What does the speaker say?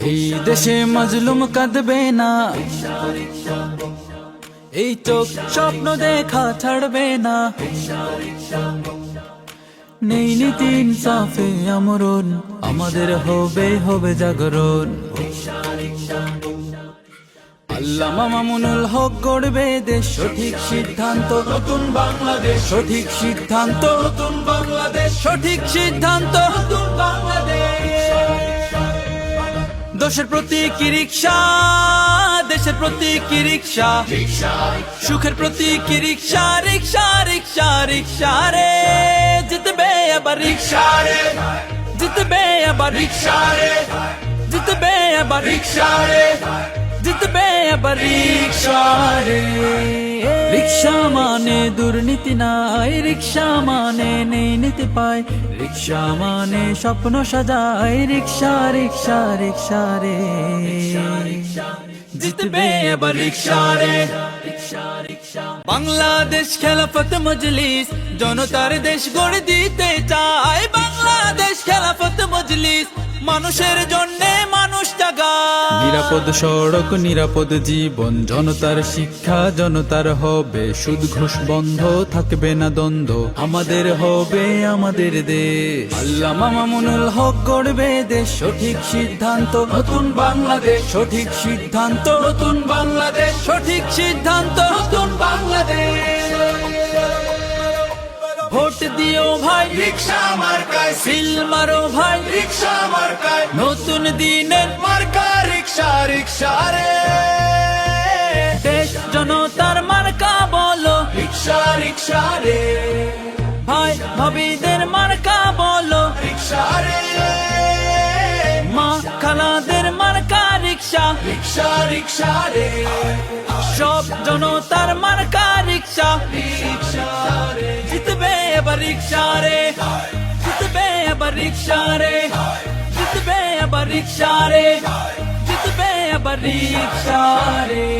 এই দেশে মজলুম কাঁদবে না। এই চোখ স্বপ্ন দেখা ছাড়বে না। নেই নীতি ইনসাফে আমরণ, আমাদের হবে হবে জাগরণ। আল্লাহ মামুনুল হক গড়বে দেশ। সঠিক সিদ্ধান্ত। নতুন বাংলাদেশ। সঠিক সিদ্ধান্ত। নতুন বাংলাদেশ। সঠিক সিদ্ধান্ত। নতুন বাংলাদেশ। দোষের প্রতি কি রিক্সা? দেশের প্রতি কি রিক্সা? সুখের প্রতি কি রিক্সা? রিক্সা রিক্সা রিক্সা রে। জিতবে আবার রিক্সা। রে জিতবে আবার রিক্সা। রে জিতবে আবার রিক্সা। রে রিক্সা মানে দুর্নীতি নাই, রিক্সা মানে নেই নীতি পায়। রিক্সা মানে স্বপ্ন সাজায়, রিক্সা রিক্সা রিক্সা রে। জিতবে এবার রিক্সা রে। বাংলাদেশ খেলাফত মজলিস, জনতার দেশ গড়ে দিতে চায়। বাংলাদেশ খেলাফত মজলিস, মানুষের জন্য নিরাপদ সড়ক নিরাপদ জীবন জনতার শিক্ষা জনতার হবে। সুদ ঘুষ বন্ধ থাকবে না দ্বন্দ্ব। আমাদের হবে আমাদের দেশ। আল্লাহ মামুনুল হক গড়বে দেশ। সঠিক সিদ্ধান্ত নতুন বাংলাদেশ। সঠিক সিদ্ধান্ত নতুন বাংলাদেশ। সঠিক সিদ্ধান্ত নতুন বাংলাদেশ। ভোট দিও ভাই। রিক্সা মার্কায়। সিল মারো ভাই। রিক্সা মার্কায়। নতুন দিনের মার্কা রিক্সা রিক্সা রে। দেশ জনতার মার্কা বলো। রিক্সা রিক্সা রে। ভাই ভাবিদের মার্কা বলো। রিক্সা রে। মা খালাদের মার্কা রিক্সা। রিক্সা রিক্সা রে। সব জনতার মার্কা রিক্সা। জিতবে এবার রিক্সা রে। জিতবে এবার রিক্সা রে। জিতবে এবার রিক্সা রে। জিতবে এবার রিক্সা রে